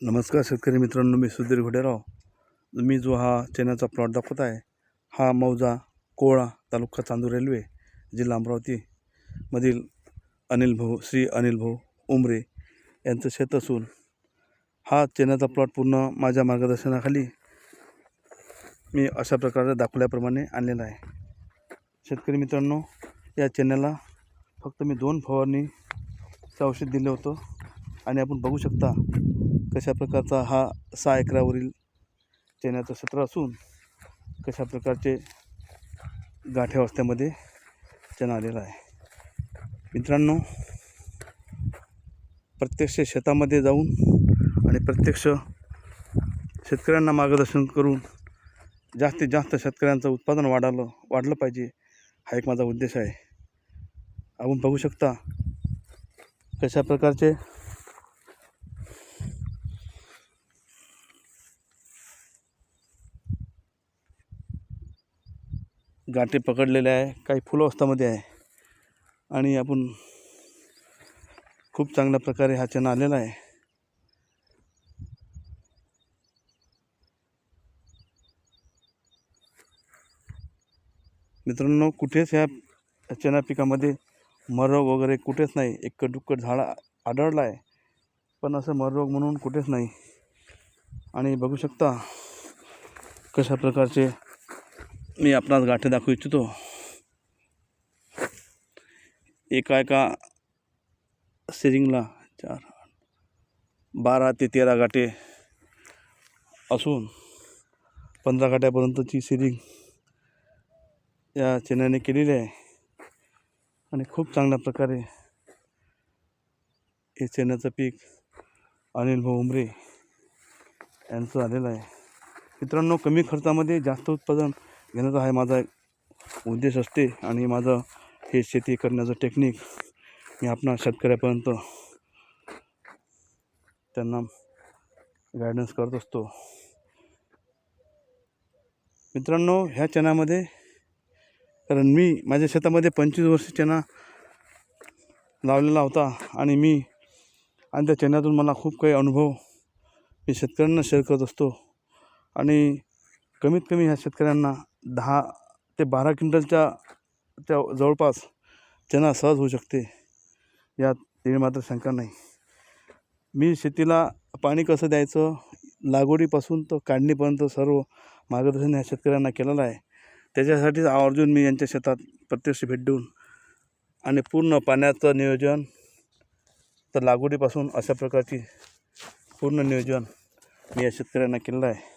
नमस्कार शेतकरी मित्रांनो मी सुधीर घोडेराव. मी जो हा चण्याचा प्लॉट दाखवत आहे हा मौजा कोळा तालुका चांदूर रेल्वे जिल्हा अमरावतीमधील अनिल भाऊ श्री अनिल भाऊ उमरे यांचं शेत असून हा चण्याचा प्लॉट पूर्ण माझ्या मार्गदर्शनाखाली मी अशा प्रकारे दाखवल्याप्रमाणे आणलेला आहे. शेतकरी मित्रांनो या चण्याला फक्त मी दोन फवारणीचं औषध दिलं होतं आणि आपण बघू शकता कशा प्रकारचा हा सहा एकरावरील चण्याचं क्षेत्र असून कशा प्रकारचे गाठ्या अवस्थेमध्ये चणा आलेला आहे. मित्रांनो प्रत्यक्ष शेतामध्ये जाऊन आणि प्रत्यक्ष शेतकऱ्यांना मार्गदर्शन करून जास्तीत जास्त शेतकऱ्यांचं उत्पादन वाढालं वाढलं पाहिजे हा एक माझा उद्देश आहे. आपण बघू शकता कशा प्रकारचे गाठी पकडलेले आहे. काही फुलावस्थामध्ये आहे. आणि आपण खूप चांगल्या प्रकारे हा चणा आलेला आहे. मित्रांनो कुठेच ह्या चणा पिकामध्ये मररोग वगैरे कुठेच नाही. एक दुक्कट झाड आढळलं आहे. पण असं मररोग म्हणून कुठेच नाही. आणि बघू शकता कशा प्रकारचे मी आपणास गाठे दाखवू इच्छितो. एका एका सिरिंगला चार बारा ते तेरा गाठे असून पंधरा गाठ्यापर्यंतची सिरिंग या चेन्याने केलेली आहे. आणि खूप चांगल्या प्रकारे हे चण्याचं पीक अनिल भाऊ उमरे यांचं आलेलं आहे. मित्रांनो कमी खर्चामध्ये जास्त उत्पादन घेण्याचा हा माझा एक उद्देश असते आणि माझं हे शेती करण्याचं टेक्निक मी आपणा शेतकऱ्यापर्यंत त्यांना गायडन्स करत असतो. मित्रांनो ह्या चण्यामध्ये कारण मी माझ्या शेतामध्ये पंचवीस वर्ष चणा लावलेला होता आणि मी आणि त्या चण्यातून मला खूप काही अनुभव मी शेतकऱ्यांना शेअर करत असतो. आणि कमीत कमी ह्या शेतकऱ्यांना दहा ते बारा क्विंटलच्या त्या जवळपास त्यांना सहज होऊ शकते यात ते मात्र शंका नाही. मी शेतीला पाणी कसं द्यायचं? लागवडीपासून तर काढणीपर्यंत सर्व मार्गदर्शन ह्या शेतकऱ्यांना केलेलं आहे. त्याच्यासाठीच आवर्जून मी यांच्या शेतात प्रत्यक्ष भेट देऊन आणि पूर्ण पाण्याचं नियोजन तर लागवडीपासून अशा प्रकारची पूर्ण नियोजन मी या शेतकऱ्यांना केलेलं आहे.